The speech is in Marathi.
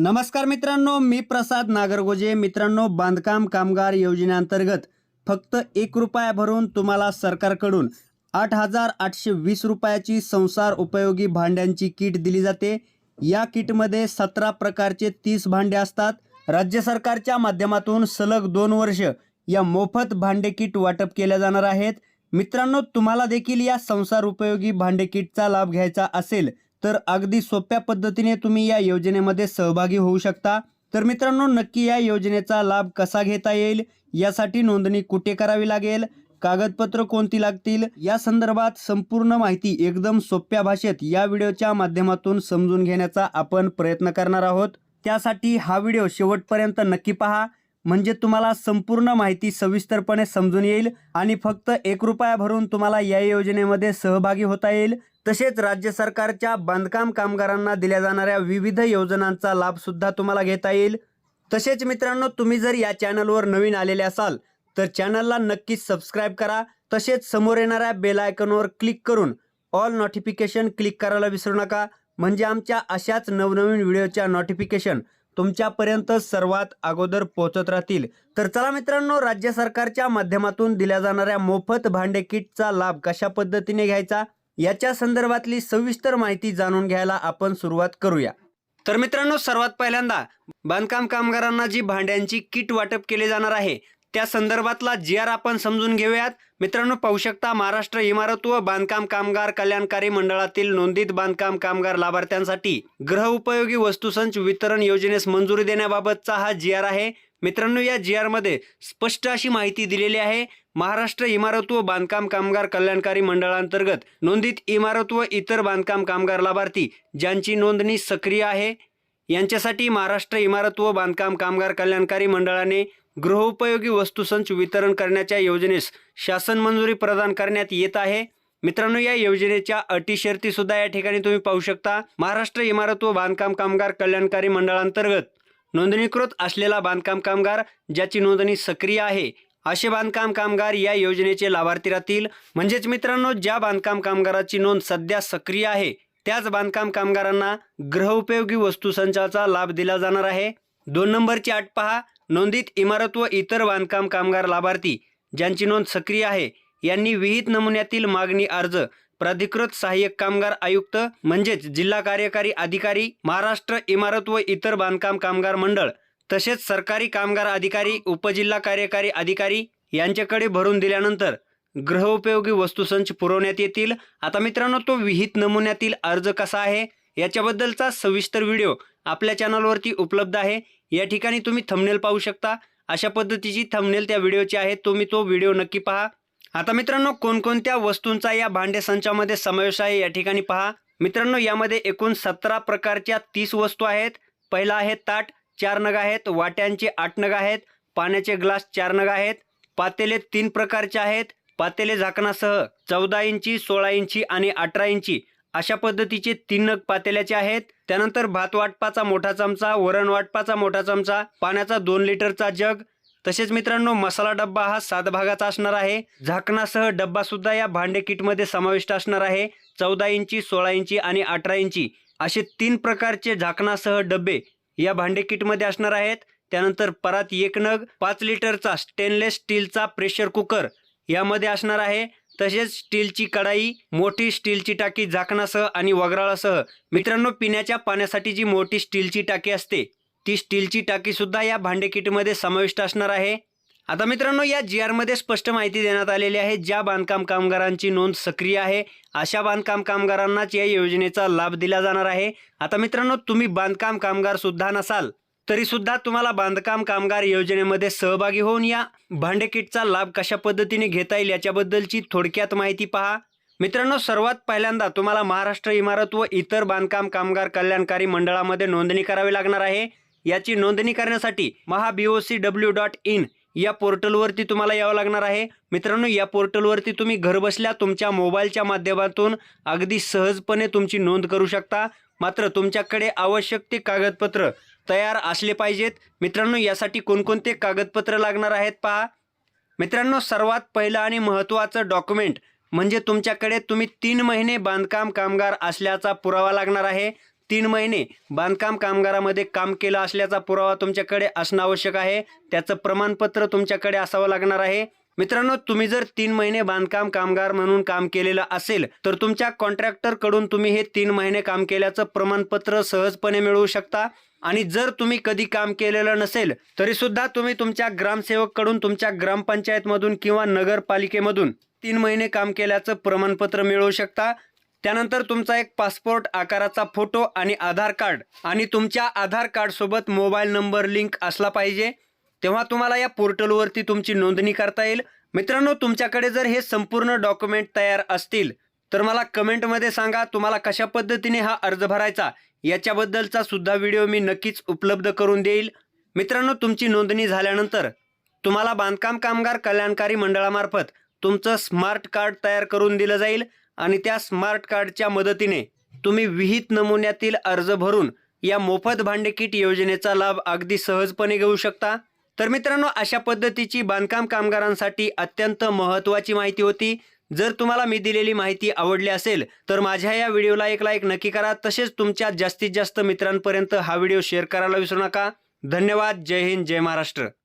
नमस्कार मित्रांनो मी प्रसाद नागरगोजे. मित्रांनो बांधकाम कामगार योजनेअंतर्गत फक्त एक रुपया भरून तुम्हाला सरकारकडून आठ हजार आठशे वीस रुपयाची संसार उपयोगी भांड्यांची किट दिली जाते. या किटमध्ये सतरा प्रकारचे तीस भांडे असतात. राज्य सरकारच्या माध्यमातून सलग दोन वर्ष या मोफत भांडे किट वाटप केल्या जाणार आहेत. मित्रांनो तुम्हाला देखील या संसार उपयोगी भांडे किटचा लाभ घ्यायचा असेल तर अगदी सोप्या पद्धतीने तुम्ही या योजनेमध्ये सहभागी होऊ शकता. तर मित्रांनो नक्की या योजनेचा लाभ कसा घेता येईल? यासाठी नोंदणी कुठे करावी लागेल? कागदपत्र कोणती लागतील? या संदर्भात संपूर्ण माहिती एकदम सोप्या भाषेत या व्हिडिओच्या माध्यमातून समजून घेण्याचा आपण प्रयत्न करणार आहोत. त्यासाठी हा व्हिडिओ शेवटपर्यंत नक्की पहा. म्हणजे तुम्हाला संपूर्ण माहिती सविस्तरपणे समजून येईल आणि फक्त एक रुपया भरून तुम्हाला या योजनेमध्ये सहभागी होता येईल. तसेच राज्य सरकारच्या बांधकाम कामगारांना दिल्या जाणाऱ्या विविध योजनांचा लाभसुद्धा तुम्हाला घेता येईल. तसेच मित्रांनो तुम्ही जर या चॅनलवर नवीन आलेले असाल तर चॅनलला नक्कीच सबस्क्राईब करा. तसेच समोर येणाऱ्या बेल आयकॉनवर क्लिक करून ऑल नोटिफिकेशन क्लिक करायला विसरू नका. म्हणजे आमच्या अशाच नवनवीन व्हिडिओच्या नोटिफिकेशन तुमच्यापर्यंत सर्वात अगोदर पोहोचत राहतील. तर चला मित्रांनो राज्य सरकारच्या माध्यमातून दिल्या जाणाऱ्या मोफत भांडे किटचा लाभ कशा पद्धतीने घ्यायचा? याच्या संदर्भातली सविस्तर माहिती जाणून घ्यायला आपण सुरुवात करूया. तर मित्रांनो सर्वात पहिल्यांदा बांधकाम कामगारांना जी भांड्यांची किट वाटप केले जाणार आहे त्या संदर्भातला जी आर आपण समजून घेऊयात. मित्रांनो पाहू शकता महाराष्ट्र इमारत व बांधकाम कामगार कल्याणकारी मंडळातील नोंदित बांधकाम कामगार लाभार्थ्यांसाठी ग्रह उपयोगी वस्तुसंच वितरण योजनेस मंजुरी देण्याबाबतचा हा जी आर आहे. मित्रांनो या जी आरमध्ये स्पष्ट अशी माहिती दिलेली आहे. महाराष्ट्र इमारत व बांधकाम कामगार कल्याणकारी मंडळांतर्गत नोंदित इमारत व इतर बांधकाम कामगार लाभार्थी ज्यांची नोंदणी सक्रिय आहे. यांच्यासाठी महाराष्ट्र इमारत व बांधकाम कामगार कल्याणकारी मंडळाने गृहोपयोगी वस्तूसंच वितरण करण्याच्या योजनेस शासन मंजुरी प्रदान करण्यात येत आहे. मित्रांनो या योजनेच्या अटी शर्तीसुद्धा या ठिकाणी तुम्ही पाहू शकता. महाराष्ट्र इमारत व बांधकाम कामगार कल्याणकारी मंडळांतर्गत नोंदणीकृत असलेला बांधकाम कामगार ज्याची नोंदणी सक्रिय आहे असे बांधकाम कामगार या योजनेचे लाभार्थी राहतील. म्हणजेच मित्रांनो ज्या बांधकाम कामगाराची नोंद सध्या सक्रिय आहे त्याच बांधकाम कामगारांना गृहउपयोगी वस्तूसंचाचा लाभ दिला जाणार आहे. दोन नंबरची अट पहा. नोंदित इमारत व इतर बांधकाम कामगार लाभार्थी ज्यांची नोंद सक्रिय आहे यांनी विहित नमुन्यातील मागणी अर्ज प्राधिकृत सहाय्यक कामगार आयुक्त म्हणजेच जिल्हा कार्यकारी अधिकारी महाराष्ट्र इमारत व इतर बांधकाम कामगार मंडळ तसेच सरकारी कामगार अधिकारी उपजिल्हा कार्यकारी अधिकारी यांच्याकडे भरून दिल्यानंतर गृहउपयोगी वस्तुसंच पुरवण्यात येतील. आता मित्रांनो तो विहित नमुन्यातील अर्ज कसा आहे? याच्याबद्दलचा सविस्तर व्हिडिओ आपल्या चॅनलवरती उपलब्ध आहे. या ठिकाणी तुम्ही थंबनेल पाहू शकता. अशा पद्धतीची थंबनेल त्या व्हिडिओची आहे. तुम्ही तो व्हिडिओ नक्की पहा. आता मित्रांनो कोणकोणत्या वस्तूंचा या भांडे संचामध्ये समावेश आहे या ठिकाणी पहा. मित्रांनो यामध्ये एकूण सतरा प्रकारच्या तीस वस्तू आहेत. पहिला आहे ताट चार नग आहेत. वाट्यांचे आठ नग आहेत. पाण्याचे ग्लास चार नग आहेत. पातेले तीन प्रकारचे आहेत. पातेले झाकणासह चौदा इंची सोळा इंची आणि अठरा इंची अशा पद्धतीचे तीन नग पातेल्याचे आहेत. त्यानंतर भात वाटपाचा मोठा चमचा वरण वाटपाचा मोठा चमचा पाण्याचा दोन लिटरचा जग. तसेच मित्रांनो मसाला डब्बा हा सात भागाचा असणार आहे. झाकणासह डब्बा सुद्धा या भांडे किटमध्ये समाविष्ट असणार आहे. चौदा इंची सोळा इंची आणि अठरा इंची असे तीन प्रकारचे झाकणासह डबे या भांडे किटमध्ये असणार आहेत. त्यानंतर परात एक नग पाच लिटरचा स्टेनलेस स्टीलचा प्रेशर कुकर यामध्ये असणार आहे. तसेच स्टीलची कढाई मोठी स्टीलची टाकी झाकणासह आणि वगराळासह. मित्रांनो पिण्याच्या पाण्यासाठी जी मोठी स्टीलची टाकी असते ती स्टीलची टाकीसुद्धा या भांडे किटमध्ये समाविष्ट असणार आहे. आता मित्रांनो या जी आरमध्ये स्पष्ट माहिती देण्यात आलेली आहे ज्या बांधकाम कामगारांची नोंद सक्रिय आहे. अशा बांधकाम कामगारांनाच या योजनेचा लाभ दिला जाणार आहे. आता मित्रांनो तुम्ही बांधकाम कामगार सुद्धा नसाल तरी सुद्धा तुम्हाला बांधकाम कामगार योजनेमध्ये सहभागी होऊन या. भांडे किटचा लाभ कशा पद्धतीने घेता येईल याच्याबद्दलची थोडक्यात माहिती पहा. मित्रांनो सर्वात पहिल्यांदा तुम्हाला महाराष्ट्र इमारत व इतर बांधकाम कामगार कल्याणकारी मंडळामध्ये नोंदणी करावी लागणार आहे. याची नोंदणी करण्यासाठी Maha B O C W dot in या पोर्टलवरती तुम्हाला यावं लागणार आहे. मित्रांनो या पोर्टलवरती तुम्ही घरबसल्या तुमच्या मोबाईलच्या माध्यमातून अगदी सहजपणे तुमची नोंद करू शकता. मात्र तुमच्याकडे आवश्यक ते कागदपत्र तयार असले पाहिजेत. मित्रांनो यासाठी कोणकोणते कागदपत्र लागणार आहेत पहा. मित्रांनो सर्वात पहिलं आणि महत्त्वाचं डॉक्युमेंट म्हणजे तुमच्याकडे तुम्ही तीन महिने बांधकाम कामगार असल्याचा पुरावा लागणार आहे. तीन महिने बांधकाम कामगारामध्ये काम केलं असल्याचा पुरावा तुमच्याकडे असणं आवश्यक आहे. त्याचं प्रमाणपत्र तुमच्याकडे असावं लागणार आहे. मित्रांनो तुम्ही जर तीन महिने बांधकाम कामगार म्हणून काम केलेलं असेल तर तुमच्या कॉन्ट्रॅक्टरकडून तुम्ही हे तीन महिने काम केल्याचं प्रमाणपत्र सहजपणे मिळवू शकता. आणि जर तुम्ही कधी काम केलेलं नसेल तरी सुद्धा तुम्ही तुमच्या ग्रामसेवककडून तुमच्या ग्रामपंचायत मधून किंवा नगरपालिकेमधून तीन महिने काम केल्याचं प्रमाणपत्र मिळवू शकता. त्यानंतर तुमचा एक पासपोर्ट आकाराचा फोटो आणि आधार कार्ड आणि तुमच्या आधार कार्ड सोबत मोबाईल नंबर लिंक असला पाहिजे. तेव्हा तुम्हाला या पोर्टलवरती तुमची नोंदणी करता येईल. मित्रांनो तुमच्याकडे जर हे संपूर्ण डॉक्युमेंट तयार असतील तर मला कमेंटमध्ये सांगा तुम्हाला कशा पद्धतीने हा अर्ज भरायचा? याच्याबद्दलचा सुद्धा व्हिडिओ मी नक्कीच उपलब्ध करून देईल. मित्रांनो तुमची नोंदणी झाल्यानंतर तुम्हाला बांधकाम कामगार कल्याणकारी मंडळामार्फत तुमचं स्मार्ट कार्ड तयार करून दिलं जाईल आणि त्या स्मार्ट कार्डच्या मदतीने तुम्ही विहित नमुन्यातील अर्ज भरून या मोफत भांडे किट योजनेचा लाभ अगदी सहजपणे घेऊ शकता. तर मित्रांनो अशा पद्धतीची बांधकाम कामगारांसाठी अत्यंत महत्त्वाची माहिती होती. जर तुम्हाला मी दिलेली माहिती आवडली असेल तर माझ्या या व्हिडिओला एक लाईक नक्की करा. तसेच तुमच्या जास्तीत जास्त मित्रांपर्यंत हा व्हिडिओ शेअर करायला विसरू नका. धन्यवाद. जय हिंद. जय महाराष्ट्र.